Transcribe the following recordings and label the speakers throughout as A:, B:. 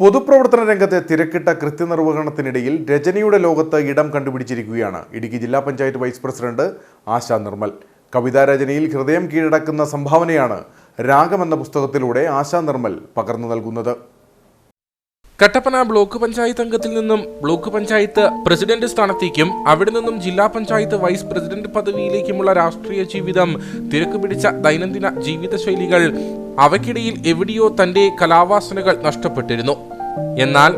A: പൊതുപ്രവർത്തന രംഗത്തെ തിരക്കിട്ട കൃത്യനിർവഹണത്തിനിടയിൽ രജനിയുടെ ലോകത്ത് ഇടം കണ്ടുപിടിച്ചിരിക്കുകയാണ്. ഇടുക്കി ജില്ലാ പഞ്ചായത്ത് വൈസ് പ്രസിഡന്റ് ആശാ നിർമ്മൽ. കവിതാ രചനയിൽ ഹൃദയം കീഴടക്കുന്ന സംഭാവനയാണ് രാഗമെന്ന പുസ്തകത്തിലൂടെ ആശാ നിർമ്മൽ പകർന്നു നൽകുന്നത്.
B: കട്ടപ്പന ബ്ലോക്ക് പഞ്ചായത്ത് അംഗത്തിൽ നിന്നും ബ്ലോക്ക് പഞ്ചായത്ത് പ്രസിഡന്റ് സ്ഥാനത്തേക്കും അവിടെ നിന്നും ജില്ലാ പഞ്ചായത്ത് വൈസ് പ്രസിഡന്റ് പദവിയിലേക്കുമുള്ള രാഷ്ട്രീയ ജീവിതം തിരക്ക് പിടിച്ച ദൈനംദിന ജീവിതശൈലികൾ അവയ്ക്കിടയിൽ എവിടെയോ തന്റെ കലാവാസനകൾ നഷ്ടപ്പെട്ടിരുന്നു. എന്നാൽ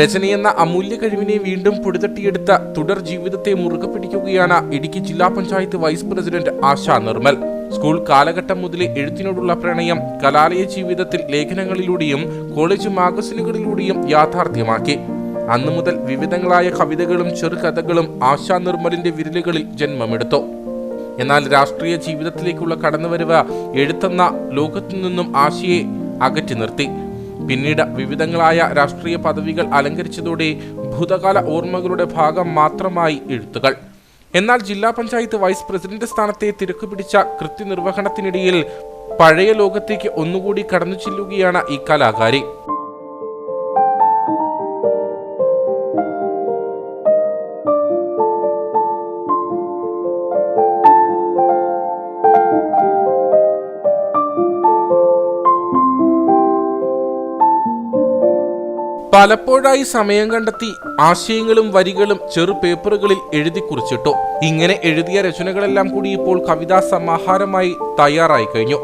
B: രചനയെന്ന അമൂല്യ കഴിവിനെ വീണ്ടും പൊടിതട്ടിയെടുത്ത തുടർ ജീവിതത്തെ മുറുകെ പിടിക്കുകയാണ് ഇടുക്കി ജില്ലാ panchayat vice president Asha Nirmal. School കാലഘട്ടം മുതലേ എഴുത്തിനോടുള്ള പ്രണയം കലാലയ ജീവിതത്തിൽ ലേഖനങ്ങളിലൂടെയും കോളേജ് മാഗസിനുകളിലൂടെയും യാഥാർത്ഥ്യമാക്കി. അന്നു മുതൽ വിവിധങ്ങളായ കവിതകളും ചെറുകഥകളും ആശാ നിർമ്മലിന്റെ വിരലുകളിൽ ജന്മമെടുത്തു. എന്നാൽ രാഷ്ട്രീയ ജീവിതത്തിലേക്കുള്ള കടന്നുവരവ് എഴുത്തെന്ന ലോകത്തു നിന്നും ആശയെ അകറ്റി നിർത്തി. പിന്നീട് വിവിധങ്ങളായ രാഷ്ട്രീയ പദവികൾ അലങ്കരിച്ചതോടെ ഭൂതകാല ഓർമ്മകളുടെ ഭാഗം മാത്രമായി എഴുത്തുകൾ. എന്നാൽ ജില്ലാ പഞ്ചായത്ത് വൈസ് പ്രസിഡന്റ് സ്ഥാനത്തെ തിരക്ക് പിടിച്ച കൃത്യനിർവഹണത്തിനിടയിൽ പഴയ ലോകത്തേക്ക് ഒന്നുകൂടി കടന്നു ചെല്ലുകയാണ് ഈ കലാകാരി. പലപ്പോഴായി സമയം കണ്ടെത്തി ആശയങ്ങളും വരികളും ചെറു പേപ്പറുകളിൽ എഴുതി കുറിച്ചിട്ടു. ഇങ്ങനെ എഴുതിയ രചനകളെല്ലാം കൂടി ഇപ്പോൾ കവിതാ സമാഹാരമായി തയ്യാറായി കഴിഞ്ഞു.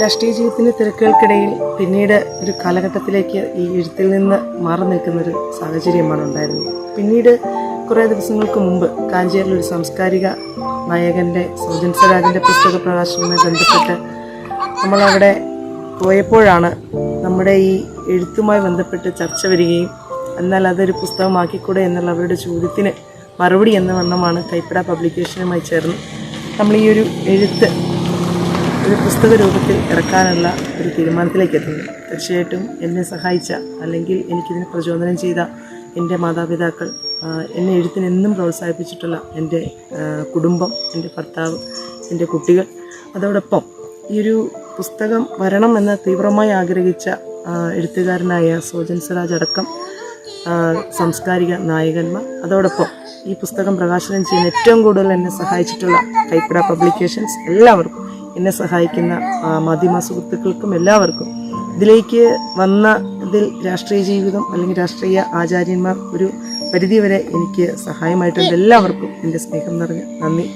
C: രാഷ്ട്രീയ ജീവിതത്തിന്റെ തിരക്കുകൾക്കിടയിൽ പിന്നീട് ഒരു കാലഘട്ടത്തിലേക്ക് ഈ എഴുത്തിൽ നിന്ന് മാറി നിൽക്കുന്ന ഒരു സാഹചര്യമാണ് ഉണ്ടായിരുന്നത്. പിന്നീട് കുറേ ദിവസങ്ങൾക്ക് മുമ്പ് കാഞ്ചേരിൽ ഒരു സാംസ്കാരിക നായകന്റെ സൗജൻ സ്വരാജിന്റെ പുസ്തക പ്രകാശനവുമായി ബന്ധപ്പെട്ട് നമ്മളവിടെ പോയപ്പോഴാണ് നമ്മുടെ ഈ എഴുത്തുമായി ബന്ധപ്പെട്ട് ചർച്ച വരികയും എന്നാൽ അതൊരു പുസ്തകമാക്കിക്കൂടെ എന്നുള്ള അവരുടെ ചോദ്യത്തിന് മറുപടി എന്ന വണ്ണമാണ് കൈപ്പട പബ്ലിക്കേഷനുമായി ചേർന്ന് നമ്മൾ ഈ ഒരു എഴുത്ത് ഒരു പുസ്തക രൂപത്തിൽ ഇറക്കാനുള്ള ഒരു തീരുമാനത്തിലേക്ക് എത്തുന്നു. തീർച്ചയായിട്ടും എന്നെ സഹായിച്ച അല്ലെങ്കിൽ എനിക്കിതിന് പ്രചോദനം ചെയ്ത എന്റെ മാതാപിതാക്കൾ എന്നെ എഴുത്തിന് എന്നും പ്രോത്സാഹിപ്പിച്ചിട്ടുള്ള എന്റെ കുടുംബം എന്റെ ഭർത്താവ് എന്റെ കുട്ടികൾ അതോടൊപ്പം ഈ ഒരു പുസ്തകം വരണം എന്ന് തീവ്രമായി ആഗ്രഹിച്ച എഴുത്തുകാരനായ സോജൻ സ്വരാജ് അടക്കം സാംസ്കാരിക നായകന്മാർ. അതോടൊപ്പം ഈ പുസ്തകം പ്രകാശനം ചെയ്യുന്ന ഏറ്റവും കൂടുതൽ എന്നെ സഹായിച്ചിട്ടുള്ള കൈപ്പിട പബ്ലിക്കേഷൻസ് എല്ലാവർക്കും എന്നെ സഹായിക്കുന്ന മാധ്യമ സുഹൃത്തുക്കൾക്കും എല്ലാവർക്കും ഇതിലേക്ക് വന്ന ഇതിൽ രാഷ്ട്രീയ ജീവിതം അല്ലെങ്കിൽ രാഷ്ട്രീയ ആചാര്യന്മാർ ഒരു പരിധിവരെ എനിക്ക് സഹായമായിട്ടുണ്ട്. എല്ലാവർക്കും എന്റെ സ്നേഹം നിറഞ്ഞ നന്ദി.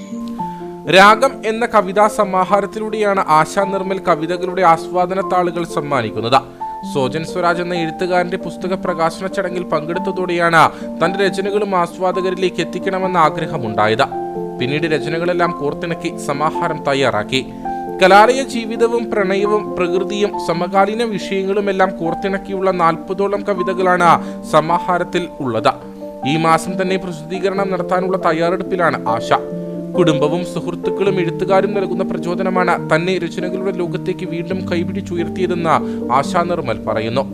B: രാഗം എന്ന കവിതാ സമാഹാരത്തിലൂടെയാണ് ആശാ നിർമ്മൽ കവിതകളുടെ ആസ്വാദന താളുകൾ സമ്മാനിക്കുന്നത്. സോജൻ സ്വരാജ് എന്ന എഴുത്തുകാരന്റെ പുസ്തക പ്രകാശന ചടങ്ങിൽ പങ്കെടുത്തതോടെയാണ് തന്റെ രചനകളും ആസ്വാദകരിലേക്ക് എത്തിക്കണമെന്ന ആഗ്രഹമുണ്ടായത്. പിന്നീട് രചനകളെല്ലാം കോർത്തിണക്കി സമാഹാരം തയ്യാറാക്കി. കലാലയ ജീവിതവും പ്രണയവും പ്രകൃതിയും സമകാലീന വിഷയങ്ങളുമെല്ലാം കോർത്തിണക്കിയുള്ള നാൽപ്പതോളം കവിതകളാണ് സമാഹാരത്തിൽ ഉള്ളത്. ഈ മാസം തന്നെ പ്രസിദ്ധീകരണം നടത്താനുള്ള തയ്യാറെടുപ്പിലാണ് ആശ. കുടുംബവും സുഹൃത്തുക്കളും എഴുത്തുകാരും നൽകുന്ന പ്രചോദനമാണ് തന്നെ രചനകളുടെ ലോകത്തേക്ക് വീണ്ടും കൈപിടിച്ചുയർത്തിയതെന്ന് ആശാ നിർമ്മൽ പറയുന്നു.